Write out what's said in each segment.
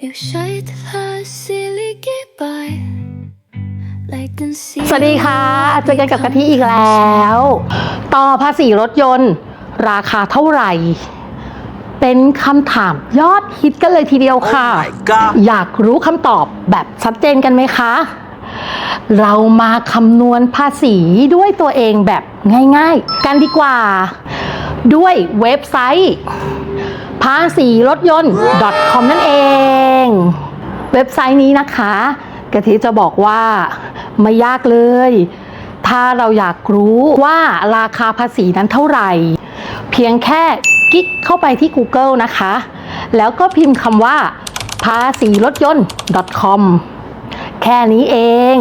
Eu skjøt fast i like by Like den สวัสดีค่ะเจอกันกับกะทิอีกแล้ว ต่อภาษีรถยนต์ ราคาเท่าไหร่ เป็นคำถามยอดฮิตกันเลยทีเดียวค่ะ Oh my god อยากรู้คำตอบแบบชัดเจนกันไหมคะ เรามาคำนวณภาษีด้วยตัวเองแบบง่ายๆ กันดีกว่า ด้วยเว็บไซต์ ภาษีรถยนต์ .com นั่นเอง เว็บไซต์นี้นะคะกะทิจะบอกว่าไม่ยากเลย ถ้าเราอยากรู้ว่าราคาภาษีนั้นเท่าไหร่ เพียงแค่กิ๊กเข้าไปที่ Google นะคะ แล้วก็พิมพ์คำว่า ภาษีรถยนต์ .com แค่นี้เอง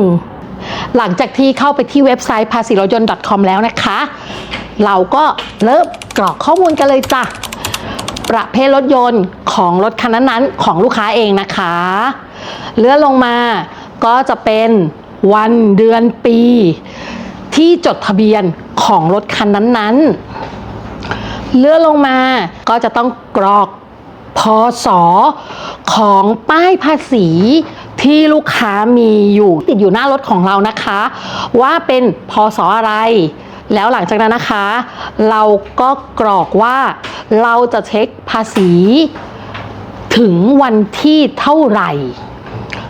หลังจากที่เข้าไปที่เว็บไซต์ภาษีรถยนต์ .com แล้วนะคะ เราก็เริ่มกรอกข้อมูลกันเลยจ้ะ ประเภทรถยนต์ของรถคันนั้นๆของลูกค้าเองนะคะ เลื่อนลงมาก็จะเป็นวันเดือนปี ที่จดทะเบียนของรถคันนั้นๆ เลื่อนลงมาก็จะต้องกรอกพศของป้ายภาษีที่ลูกค้ามีอยู่ติดอยู่หน้ารถของเรานะคะ ว่าเป็นพศอะไร แล้วหลังจากนั้นนะคะ เราก็กรอกว่า เราจะเช็คภาษีถึงวันที่เท่าไหร่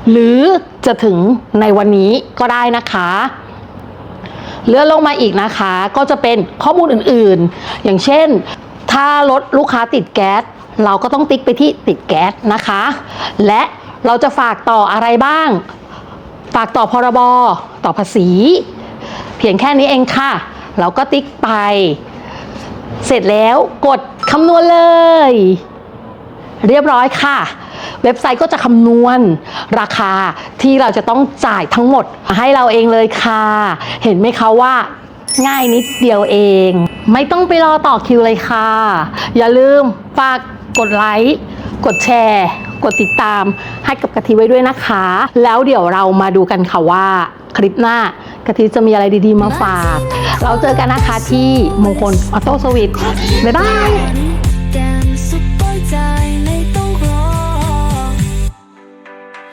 หรือจะถึงในวันนี้ก็ได้นะคะเลื่อนลงมาอีกนะคะ ก็จะเป็นข้อมูลอื่นๆ อย่างเช่น ถ้ารถลูกค้าติดแก๊ส เราก็ต้องติ๊กไปที่ติดแก๊สนะคะ และเราจะฝากต่ออะไรบ้าง ฝากต่อพรบต่อภาษี เพียงแค่นี้เองค่ะ เราก็ติ๊กไป เสร็จแล้วกดคำนวณเลย เรียบร้อยค่ะ เว็บไซต์ก็จะคำนวณราคาที่เราจะต้องจ่ายทั้งหมดให้เราเองเลยค่ะ เห็นไหมคะว่าง่ายนิดเดียวเอง ไม่ต้องไปรอต่อคิวเลยค่ะ อย่าลืมฝากกดไลค์กดแชร์ กดติดตามให้กับกะทิไว้ด้วยนะคะ แล้วเดี๋ยวเรามาดูกันค่ะว่าคลิปหน้า กะทิจะมีอะไรดีๆมาฝาก เราเจอกันนะคะที่มงคลออโต้สวิตบ๊ายบาย